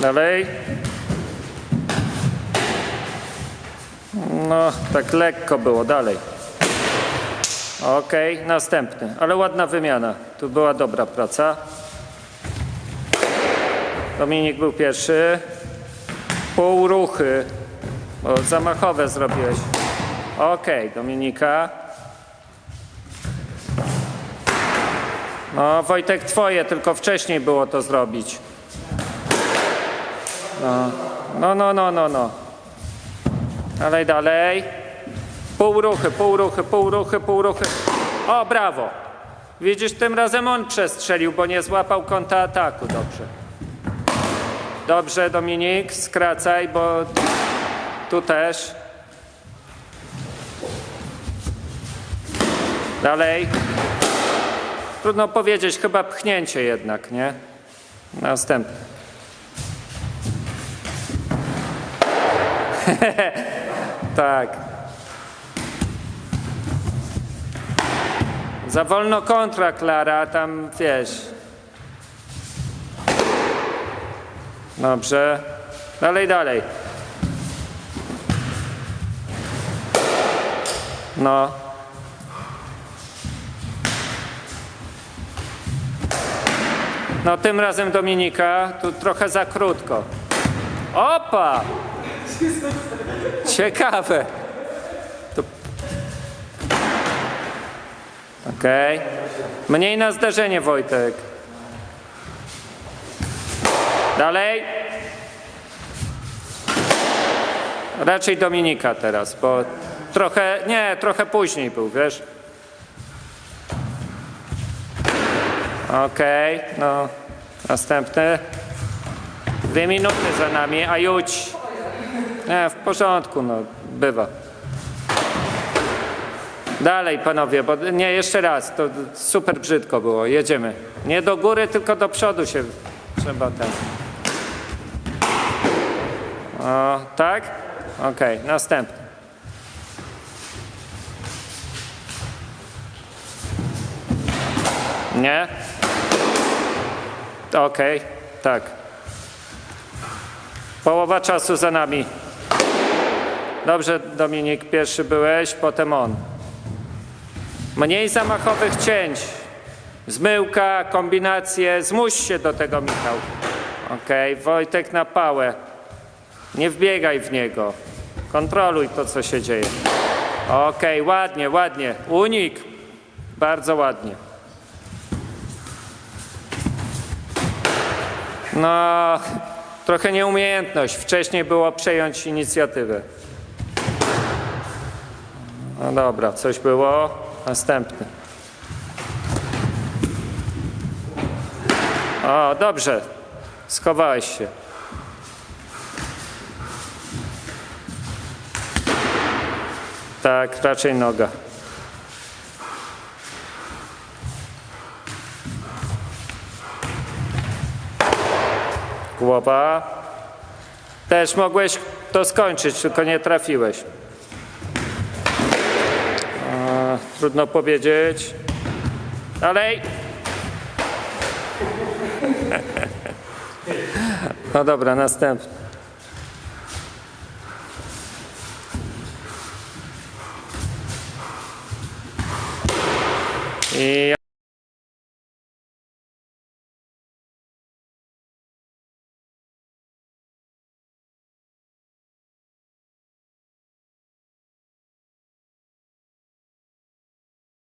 Dalej. No, tak lekko było. Dalej. Okej, następny. Ale ładna wymiana. Tu była dobra praca. Dominik był pierwszy. Pół ruchy. Bo zamachowe zrobiłeś. Okej, Dominika. No, Wojtek, twoje, tylko wcześniej było to zrobić. No, no, no, no, no. no. Dalej, dalej. Pół ruchy, pół ruchy, pół ruchy, pół ruchy. O, brawo. Widzisz, tym razem on przestrzelił, bo nie złapał kąta ataku. Dobrze. Dobrze, Dominik, skracaj, bo tu też. Dalej. Trudno powiedzieć, chyba pchnięcie jednak, nie? Następny. tak. Za wolno kontra, Klara, tam wiesz. Dobrze. Dalej, dalej. No. No tym razem Dominika, tu trochę za krótko. Opa! Ciekawe. To... Okej. Mniej na zdarzenie, Wojtek. Dalej. Raczej Dominika teraz, bo trochę, nie, trochę później był, wiesz. Okej, no, następny. Dwie minuty za nami, a już. Nie, w porządku, no, bywa. Dalej, panowie, bo nie, jeszcze raz, to super brzydko było, jedziemy. Nie do góry, tylko do przodu się trzeba ten. O, tak? Okej, następny. Nie? Okej, tak. Połowa czasu za nami. Dobrze, Dominik, pierwszy byłeś, potem on. Mniej zamachowych cięć. Zmyłka, kombinacje. Zmuś się do tego, Michał. Okej, Wojtek na pałę. Nie wbiegaj w niego. Kontroluj to, co się dzieje. Okej, ładnie, ładnie. Unik. Bardzo ładnie. No, trochę nieumiejętność. Wcześniej było przejąć inicjatywę. No dobra, coś było. Następny. O, dobrze. Schowałeś się. Tak, raczej noga. Głowa. Też mogłeś to skończyć, tylko nie trafiłeś. Trudno powiedzieć. Dalej. No dobra, następny. I